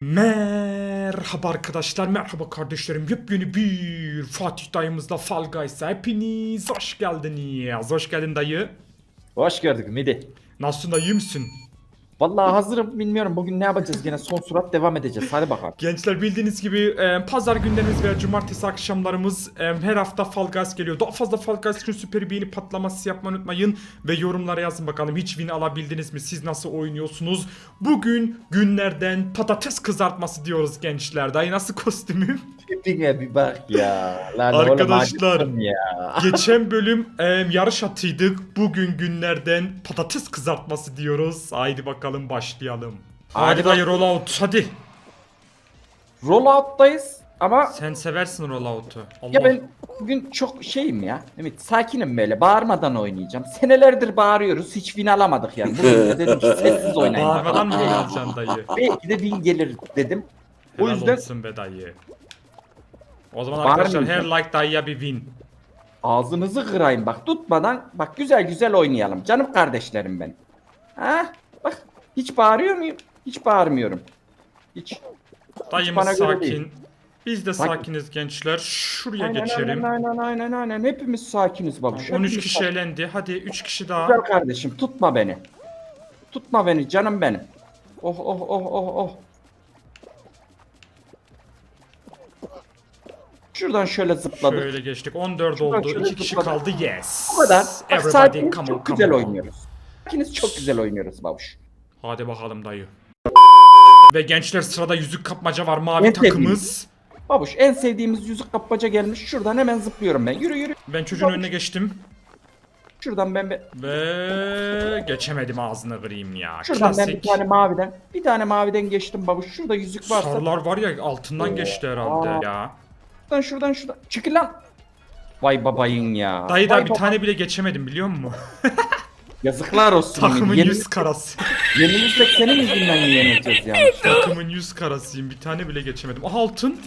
Merhaba arkadaşlar, merhaba kardeşlerim. Yepyeni bir Fatih dayımızla Fall Guys'a hepiniz hoş geldiniz. Hoş geldin dayı. Hoş gördük Midi. Nasılsın dayı misin? Vallahi hazırım bilmiyorum bugün ne yapacağız gene son surat devam edeceğiz hadi bakalım. Gençler bildiğiniz gibi e, pazar günlerimiz veya cumartesi akşamlarımız e, her hafta Fall Guys geliyor. Daha fazla Fall Guys için süper beğeni patlaması yapmayı unutmayın. Ve yorumlara yazın bakalım hiç win alabildiniz mi? Siz nasıl oynuyorsunuz? Bugün günlerden patates kızartması diyoruz gençler. Dayı nasıl kostümüm? Tipine bir bak ya. Lan Arkadaşlar. oğlum, acıktım ya. Geçen bölüm e, yarış atıydık. Bugün günlerden patates kızartması diyoruz. Haydi bakalım başlayalım. Hadi, Hadi dayı rollout hadi. Rollout'tayız ama Sen seversin rollout'u. Allah. ya ben bugün çok şeyim ya. Evet sakinim böyle bağırmadan oynayacağım. Senelerdir bağırıyoruz hiç win alamadık yani. Bugün de dedim ki sessiz oynayın. Bağırmadan mı bakalım. alacaksın dayı? Belki de win gelir dedim. O Helal yüzden olsun be dayı. O zaman Bağırmayacağım. arkadaşlar her like dayıya bir win. ağzınızı kırayım bak tutmadan bak güzel güzel oynayalım. Canım kardeşlerim ben. Ha? Bak hiç bağırıyor muyum? Hiç bağırmıyorum. Hiç. Dayımız bana göre sakin. Biz de Sakin. sakiniz gençler. Şuraya geçelim. Aynen aynen aynen aynen. Hepimiz sakiniz babuş. 13 Hepimiz kişi sakin. elendi. Hadi 3 kişi daha. Güzel kardeşim tutma beni. Tutma beni canım benim. Oh oh oh oh oh. Şuradan şöyle zıpladık. Şöyle geçtik. 14 Şuradan oldu. şöyle 2 kişi zıpladık. kaldı. Yes. Bu kadar. Bak Everybody sakiniz come on, çok come güzel on. oynuyoruz. Sakiniz çok güzel oynuyoruz babuş. Hadi bakalım dayı. Ve gençler sırada yüzük kapmaca var mavi En takımız. Babuş en sevdiğimiz yüzük kapmaca gelmiş. Şuradan hemen zıplıyorum ben. Yürü yürü. Ben çocuğun önüne geçtim. Şuradan ben be- Ve geçemedim ağzını kırayım ya. şuradan ben bir Klasik. tane maviden bir tane maviden geçtim babuş. Şurada yüzük varsa Sarılar var ya altından geçti herhalde Aa. ya. Şuradan şuradan şuradan. Çıkın lan. Vay babayın ya. Dayı da Vay bir baba- tane bile geçemedim biliyor musun? Yazıklar olsun. Takımın Yeni- yüz karası. Yenilirsek senin yüzünden yenileceğiz yani. Takımın yüz karasıyım. Bir tane bile geçemedim. Aha altın.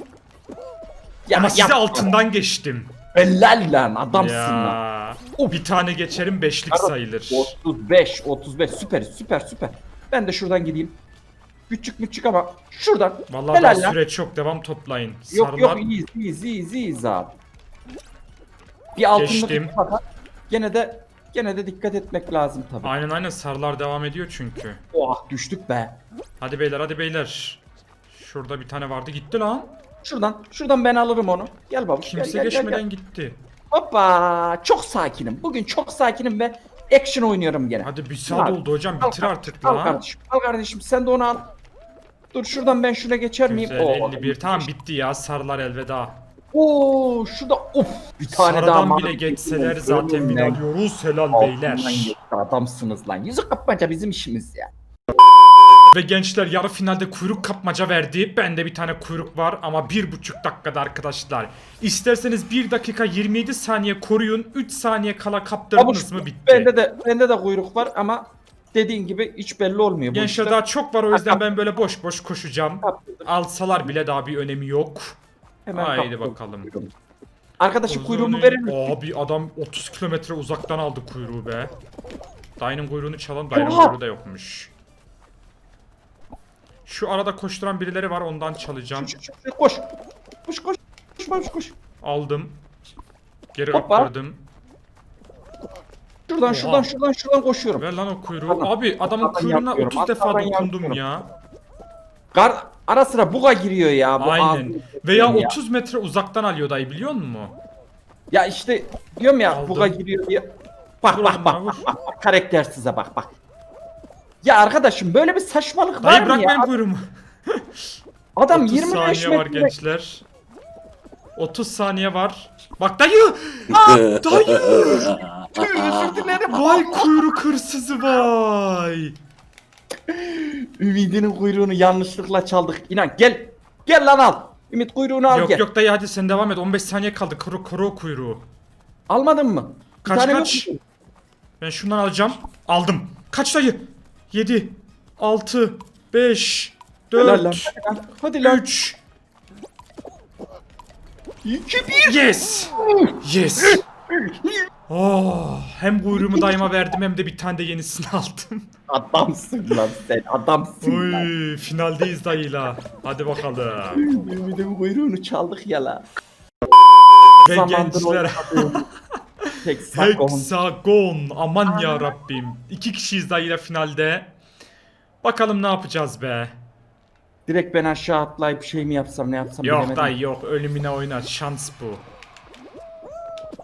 Ya, Ama size yapma. altından geçtim. Helal lan adamsın lan. Ya. Bir tane geçerim beşlik sayılır. 35 35 süper süper süper. Ben de şuradan gideyim. Küçük küçük ama şuradan. Vallahi Helal daha lan. süre çok devam toplayın. Yok Sarılar yok iyiyiz iyiyiz iyiyiz iyiyiz abi. Bir altınlık Geçtim. iki fakat gene de gene de dikkat etmek lazım tabii. Aynen aynen sarılar devam ediyor çünkü. Oh düştük be. Hadi beyler hadi beyler. Şurada bir tane vardı gitti lan. Şuradan şuradan ben alırım onu. Gel gel, Kimse gel, gel, geçmeden gel. gitti. Hoppa çok sakinim. Bugün çok sakinim ve action oynuyorum gene. Hadi bir saat Al. oldu hocam bitir artık Al lan. kardeşim. Al kardeşim sen de onu al. Dur şuradan ben şuna geçer miyim? Güzel Oo, 51 tamam bitti ya sarılar elveda. Oo şurada of bir tane daha Sarıdan mavi bile geçti. geçseler zaten Önümden win alıyoruz helal altından beyler. geçti, Adamsınız lan. Yüzük kapmaca bizim işimiz ya. Ve gençler yarı finalde kuyruk kapmaca verdi. Bende bir tane kuyruk var ama bir buçuk dakikada arkadaşlar. İsterseniz 1 dakika 27 saniye koruyun. 3 saniye kala kaptırdınız mı bitti. Bende de bende de kuyruk var ama dediğin gibi hiç belli olmuyor. Gençler daha çok var o yüzden ben böyle boş boş koşacağım. Kaptırdım. Alsalar bile daha bir önemi yok. Hemen Haydi kaptırdım bakalım. Arkadaşım kuyruğumu verir misin? Abi adam 30 kilometre uzaktan aldı kuyruğu be. Dayının kuyruğunu çalan dayının Oha! kuyruğu da yokmuş. Şu arada koşturan birileri var ondan çalacağım. Şu- şu- şu- Koş. Koş koş. Koş koş koş. Aldım. Geri Hoppa. attırdım. Şuradan Oha. şuradan şuradan şuradan koşuyorum. Ver lan o kuyruğu. Tamam. Abi adamın Arkadan kuyruğuna yapıyorum, 30 defa arkadan dokundum yapıyorum. ya. Gar ara sıra buga giriyor ya bu Aynen. ağzını Veya ya. 30 metre uzaktan alıyor dayı biliyor musun? Ya işte diyorum ya Aldım. buga giriyor diye. Bak Vur bak bak, bana, bak, vur. bak, bak, karaktersize bak bak. Ya arkadaşım böyle bir saçmalık Dayı var bırak mı ya? benim kuyruğumu. Adam 30 25 saniye var metre gençler. 30 saniye var. Bak dayı! Aa, dayı! özür dilerim. Vay kuyruk hırsızı vay! Ümidinin kuyruğunu yanlışlıkla çaldık. İnan gel. Gel lan al. Ümit kuyruğunu al Yok gel. yok dayı hadi sen devam et. 15 saniye kaldı. Koru o kuyruğu. Almadın mı? Bir Kaç, tane kaç? yok mu? Ben şundan alacağım. Aldım. Kaç dayı? 7 6 5 Helal lan. 4 Hadi lan. Hadi lan. 3 2 1. Yes! Yes! Oh, hem kuyruğumu dayıma verdim hem de bir tane de yenisini aldım. Adamsın lan sen adamsın lan. Oy, finaldeyiz dayıyla. Hadi bakalım. Ümidin kuyruğunu çaldık ya la. Ve Zamandır gençler. oynadığım sakon. Hexagon. Aman ya Rabbim. İki kişiyiz dayıyla finalde. Bakalım ne yapacağız be. Direkt ben aşağı atlayıp şey mi yapsam ne yapsam Yok bilemedim. dayı yok. Ölümüne oynar. Şans bu.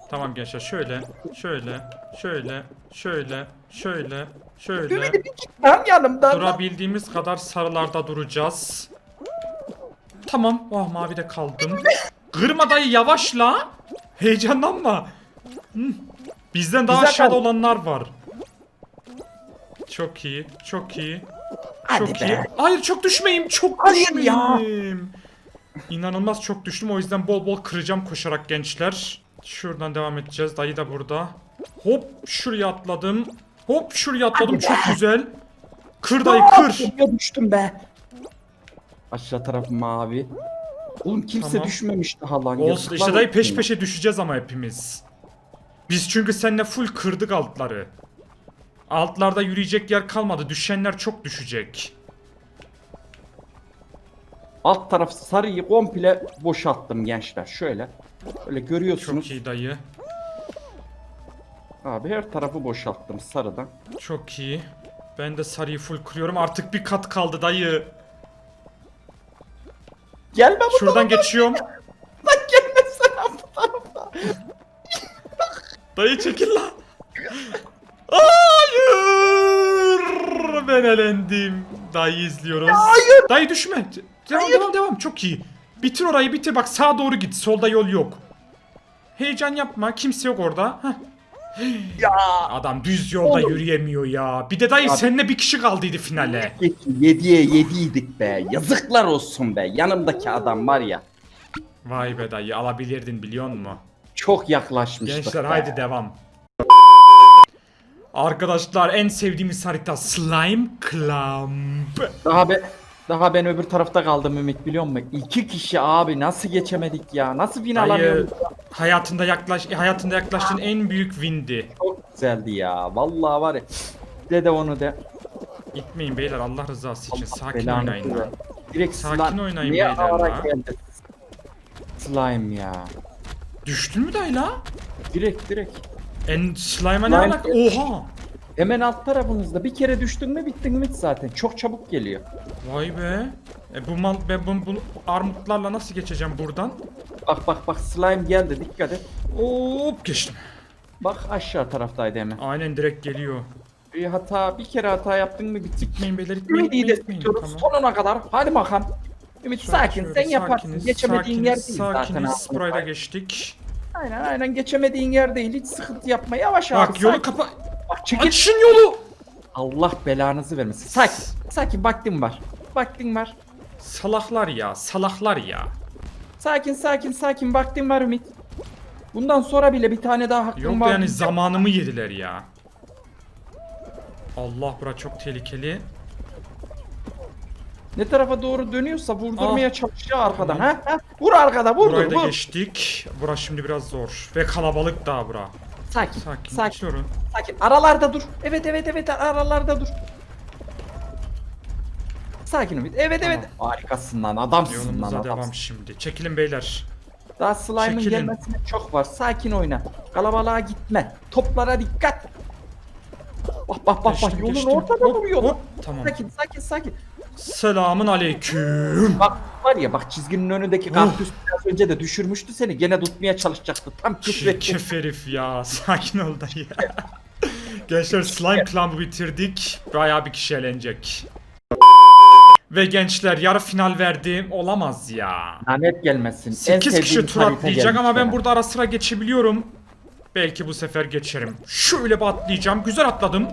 Tamam gençler şöyle, şöyle, şöyle, şöyle, şöyle, şöyle. Ümidi bir git lan yanımdan. lan. Durabildiğimiz kadar sarılarda duracağız. Tamam. Oh mavide kaldım. Kırma dayı yavaşla. Heyecanlanma. Hı. Bizden daha Bize aşağıda kal. olanlar var. Çok iyi. Çok iyi. Hadi çok be. iyi. Hayır çok düşmeyeyim. Çok Hayır düşmeyeyim. İnanılmaz çok düştüm. O yüzden bol bol kıracağım koşarak gençler. Şuradan devam edeceğiz. Dayı da burada. Hop şuraya atladım. Hop şuraya atladım. Çok güzel. Kır dayı kır. Ya düştüm be. Aşağı taraf mavi. Oğlum kimse Tamam. düşmemiş daha lan. Olsun işte dayı peş peşe düşeceğiz ama hepimiz. Biz çünkü seninle full kırdık altları. Altlarda yürüyecek yer kalmadı. Düşenler çok düşecek. Alt taraf sarıyı komple boşalttım gençler. Şöyle. Öyle görüyorsunuz. Çok iyi dayı. Abi her tarafı boşalttım sarıdan. Çok iyi. Ben de sarıyı full kırıyorum. Artık bir kat kaldı dayı. Gelme bu Şuradan geçiyorum. Lan gelmesene bu tarafa. Dayı çekil lan. Hayır. Ben elendim. Dayı izliyoruz. Hayır. Dayı düşme. Devam devam devam. Çok iyi. Bitir orayı bitir. Bak sağa doğru git. Solda yol yok. Heyecan yapma. Kimse yok orada. Heh. Ya. Adam düz yolda Oğlum. yürüyemiyor ya. Bir de dayı Abi. seninle bir kişi kaldıydı finale. Yediye yediydik be. Yazıklar olsun be. Yanımdaki adam var ya. Vay be dayı alabilirdin biliyor musun? Çok yaklaşmıştık Gençler be. haydi devam. Arkadaşlar en sevdiğimiz harita Slime Clump. Daha be daha ben öbür tarafta kaldım Ümit biliyor musun? İki kişi abi nasıl geçemedik ya? Nasıl win alamıyoruz? hayatında yaklaş hayatında yaklaştığın en büyük windi. Çok güzeldi ya. Vallahi var ya. De de onu de. Gitmeyin beyler Allah rızası için Allah sakin belanı oynayın. lan. Direkt Sakin slime. oynayın Niye beyler ağara la? geldi? Slime ya. Düştün mü dayı la? Direkt direkt. En slime'a ne Slime- alaka? Oha! Hemen alt tarafınızda bir kere düştün mü bittin Ümit zaten. Çok çabuk geliyor. Vay be. E bu mal ben bu, bu armutlarla nasıl geçeceğim buradan? Bak bak bak slime geldi dikkat et. Hop geçtim. Bak aşağı taraftaydı hemen. Aynen direkt geliyor. Bir hata bir kere hata yaptın mı bittik. Gitmeyin beyler gitmeyin gitmeyin, de gitmeyin. Tamam. sonuna kadar. Hadi bakalım. Ümit Şöyle, sakin şöyle, sen yaparsın. sakiniz, Geçemediğin yer sakiniz, değil zaten. Sakiniz abi. sprayı da geçtik. Aynen aynen geçemediğin yer değil. Hiç sıkıntı yapma. Yavaş abi. Bak yolu sakin. kapa... Bak çekil. Açın yolu! Allah belanızı vermesin. Sakin. Sakin vaktin var. Vaktin var. Salaklar ya salaklar ya. Sakin sakin sakin vaktin var Ümit. Bundan sonra bile bir tane daha hakkın Yok var. yani zamanımı yediler ya. Allah bura çok tehlikeli. Ne tarafa doğru dönüyorsa vurdurmaya Ah. çalışıyor arkadan. Tamam. Ha? ha? Vur arkada vur Burayı da vur. geçtik. Bura şimdi biraz zor. Ve kalabalık daha bura. Sakin. Sakin. Sakin. Sakin. Aralarda dur. Evet evet evet aralarda dur. Sakin Ümit. Evet evet. Harikasın lan adamsın lan Yolumuza adamsın. devam şimdi. Çekilin beyler. Daha slime'ın Çekilin. gelmesine çok var. Sakin oyna. Kalabalığa gitme. Toplara dikkat. Bak bak bak bak Geçtim, yolun geçtim. ortada Hop, duruyor. lan. hop. Tamam. Sakin sakin sakin. Selamun aleyküm. Bak var ya bak çizginin önündeki kaktüs biraz önce de düşürmüştü seni. Gene tutmaya çalışacaktı. Tam küfretti. Çirkef herif ya. Sakin ol dayı. Gençler slime club'ı bitirdik. Bayağı bir kişi eğlenecek. Ve gençler yarı final verdi. Olamaz ya. Lanet gelmesin. En 8 kişi sevdiğim tur harita atlayacak gelmiş ama ben bana. burada ara sıra geçebiliyorum. Belki bu sefer geçerim. Şöyle bir atlayacağım. Güzel atladım.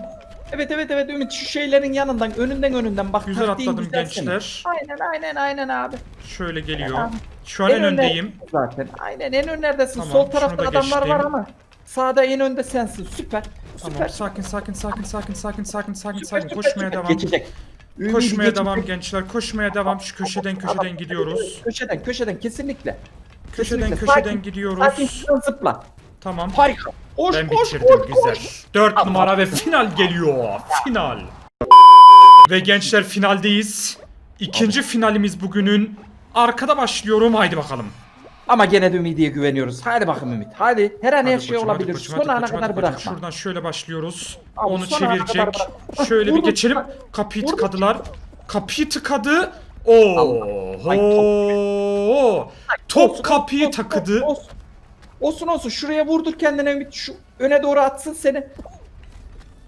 Evet evet evet Ümit şu şeylerin yanından önünden önünden bak Güzel taktiğin atladım güzel senin. gençler. Aynen aynen aynen abi. Şöyle geliyor. Tamam. Şu an en önde- öndeyim. Zaten. Aynen en önlerdesin. Tamam, Sol şunu tarafta da adamlar var geçtim. ama sağda en önde sensin. Süper. Tamam Süper. sakin sakin sakin sakin sakin sakin sakin Süper, sakin süper, koşmaya süper. devam. Geçecek. Ümidi Koşmaya geçecek. devam gençler. Koşmaya devam. Şu köşeden köşeden gidiyoruz. Köşeden köşeden kesinlikle. Köşeden Kesinlikle. köşeden Sakin, gidiyoruz. Sakin şuradan zıpla. Tamam. Harika. Koş Ben koş bitirdim koş güzel. koş. 4 numara ve final geliyor. Final. Ve gençler finaldeyiz. İkinci finalimiz bugünün. Arkada başlıyorum. Haydi bakalım. Ama gene de Ümit'e güveniyoruz. Hadi bakın Ümit. Hadi. Her an her şey koçum, olabilir. koçum, Son ana kadar bırakma. Şuradan şöyle başlıyoruz. Abi, Onu çevirecek. Şöyle bir geçelim. Kapıyı tıkadılar. Kapıyı tıkadı. Oo. Top kapıyı takıdı. Olsun. olsun. Şuraya vurdur kendine Ümit. Şu öne doğru atsın seni.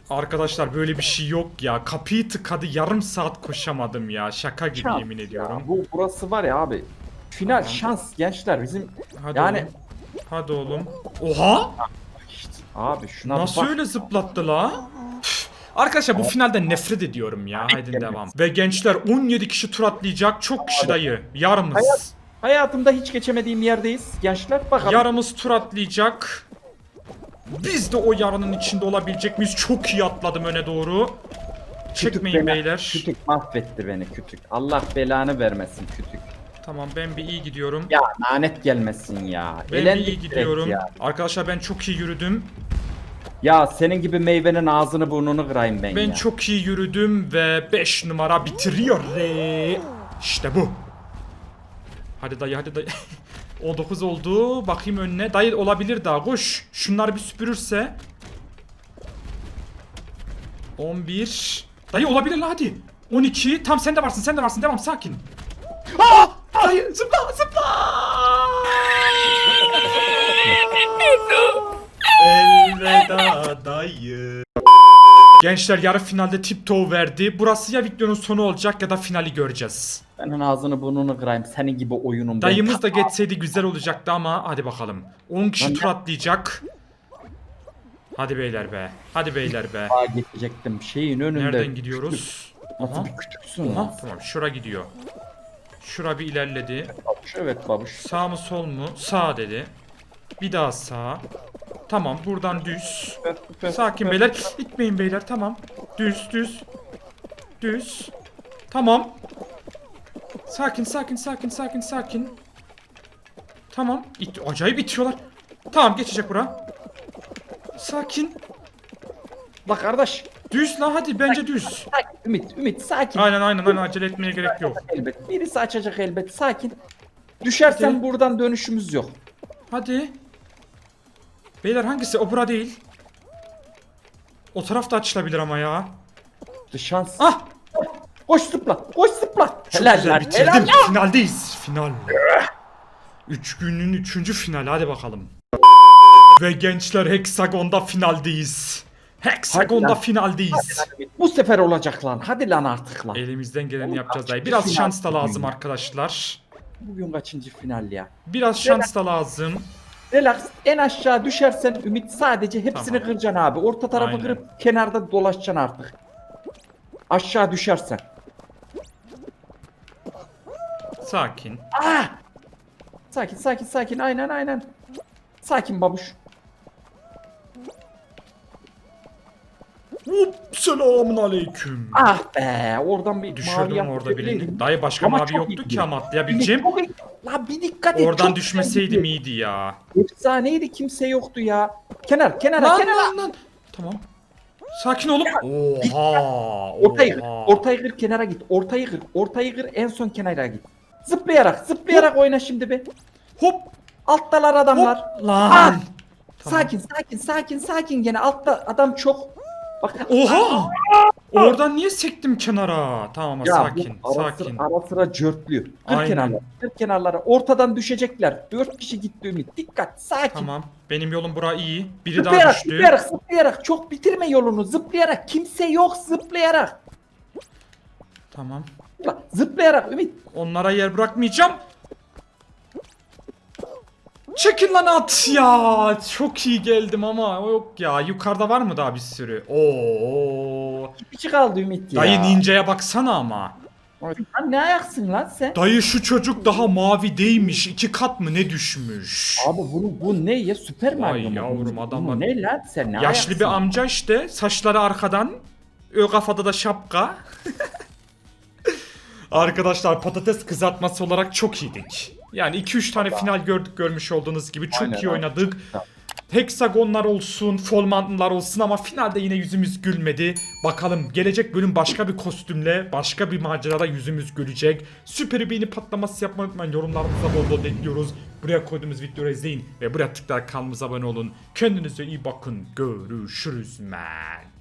Arkadaşlar böyle bir şey yok ya. Kapıyı tıkadı. Yarım saat koşamadım ya. Şaka gibi Şans yemin ya. ediyorum. Bu burası var ya abi. Final Tamam. şans gençler bizim Hadi yani oğlum. Hadi oğlum. Oha! abi şuna Nasıl bak. öyle zıplattı la? Üf. Arkadaşlar bu finalden nefret ediyorum ya. Haydi devam. Ve gençler 17 kişi tur atlayacak. Çok kişi dayı. Yarımız. Hayat- Hayatımda hiç geçemediğim yerdeyiz gençler. Bakalım. Yarımız tur atlayacak. Biz de o yarının içinde olabilecek miyiz? Çok iyi atladım öne doğru. Kütük Çekmeyin beni- beyler. Kütük mahvetti beni kütük. Allah belanı vermesin kütük. Tamam ben bir iyi gidiyorum. Ya lanet gelmesin ya. Ben bir Elendik iyi direkt gidiyorum. Ya. Arkadaşlar ben çok iyi yürüdüm. ya senin gibi meyvenin ağzını burnunu kırayım ben, Ben ya. çok iyi yürüdüm ve 5 numara bitiriyor. Re. İşte bu. Hadi dayı hadi dayı. 19 oldu. Bakayım önüne. Dayı olabilir daha. Koş. Şunları bir süpürürse. 11. Dayı olabilir la hadi. 12. Tam sen de varsın. Sen de varsın. Devam sakin. Aa! Dayı zıpla zıpla. Elveda dayı. Gençler yarı finalde tiptoe verdi. Burası ya videonun sonu olacak ya da finali göreceğiz. Senin ağzını burnunu kırayım. Senin gibi oyunum. Dayımız da geçseydi güzel olacaktı ama hadi bakalım. 10 kişi tur atlayacak. Hadi beyler be. Hadi beyler be. Daha geçecektim şeyin önünde. Nereden gidiyoruz? Nasıl Aha. bir kütüksün Aha, tamam şura gidiyor. Şura bir ilerledi. Babuş, evet babuş. Sağ mı sol mu? Sağ dedi. Bir daha sağ. Tamam buradan düz. Sakin beyler. İtmeyin beyler tamam. Düz düz. Düz. Tamam. Sakin sakin sakin sakin sakin. Tamam. İt acayip itiyorlar. Tamam geçecek bura. Sakin. Bak kardeş. Düz la hadi bence düz. Sakin, Ümit, Ümit sakin. Aynen aynen aynen acele etmeye gerek yok. Elbet. Birisi açacak elbet. Sakin. Düşersen Hadi. buradan dönüşümüz yok. Hadi. Beyler hangisi? O bura değil. O taraf da açılabilir ama ya. Şans. Ah! Koş zıpla. Koş zıpla. Çok Helal güzel lan, bitirdim. helal. Finaldeyiz. Final. Üç günün üçüncü finali. Hadi bakalım. Ve gençler Hexagon'da finaldeyiz. Hexagon'da Hadi lan. finaldeyiz. Bu sefer olacak lan. Hadi lan artık lan. Elimizden geleni yapacağız dayı. Biraz final şans da lazım arkadaşlar. Bugün kaçıncı final ya? Biraz şans da lazım. Relax. En aşağı düşersen Ümit sadece hepsini Tamam. kıracaksın abi. Orta tarafı Aynen. kırıp kenarda dolaşacaksın artık. Aşağı düşersen. Sakin. Ah! Sakin sakin sakin aynen aynen. Sakin babuş. Hop, selamun aleyküm. Ah be oradan bir Düşürdüm orada birini. Dayı başka Ama mavi çok yoktu iyi ki ama atlayabileceğim. Çok iyi. La bir dikkat et. Oradan çok düşmeseydim güzel iyiydi ya. Efsaneydi kimse yoktu ya. Kenar kenara Lan kenara. lan lan. Tamam. Sakin olun. Oha. Ortayı kır. oha. Ortayı kır kenara git. Ortayı kır. Ortayı kır en son kenara git. Zıplayarak zıplayarak oyna şimdi be. Hop. Alttalar adamlar. Lan. Ah! Sakin sakin sakin sakin gene altta adam çok. Bak Oha. Oradan niye sektim kenara? Tamam Ya sakin. bu ara sakin. Sıra, ara sıra cörtlüyor. Kır Aynen. kenarlara. Kır kenarlara. Ortadan düşecekler. Dört kişi gitti Ümit. Dikkat. Sakin. Tamam. Benim yolum bura iyi. Biri daha Zıplayarak, düştü. zıplayarak, zıplayarak. Çok bitirme yolunu. Zıplayarak. Kimse yok zıplayarak. Tamam. Zıpla, Zıplayarak Ümit. Onlara yer bırakmayacağım. Çekin lan at ya. Çok iyi geldim ama yok ya. Yukarıda var mı daha bir sürü? Oo. Bir kişi kaldı Ümit ya. Dayı ninja'ya baksana ama. Lan ne ayaksın lan sen? Dayı şu çocuk daha mavi değilmiş. iki kat mı ne düşmüş? Abi bunu bu ne ya? Süper Vay Mario mu? yavrum, Bu- adamlar- Bu ne lan sen ne Yaşlı ayaksın? bir amca işte. Saçları arkadan. Ö kafada da şapka. Arkadaşlar patates kızartması olarak çok iyiydik. Yani 2-3 tane final gördük görmüş olduğunuz gibi çok Aynen, iyi aynen. oynadık. Heksagonlar olsun, folmanlar olsun ama finalde yine yüzümüz gülmedi. Bakalım gelecek bölüm başka bir kostümle, başka bir macerada yüzümüz gülecek. Süper beğeni patlaması yapmayı unutmayın. Yorumlarınıza bol bol bekliyoruz. Buraya koyduğumuz videoyu izleyin ve buraya tıklayarak kanalımıza abone olun. Kendinize iyi bakın. Görüşürüz men.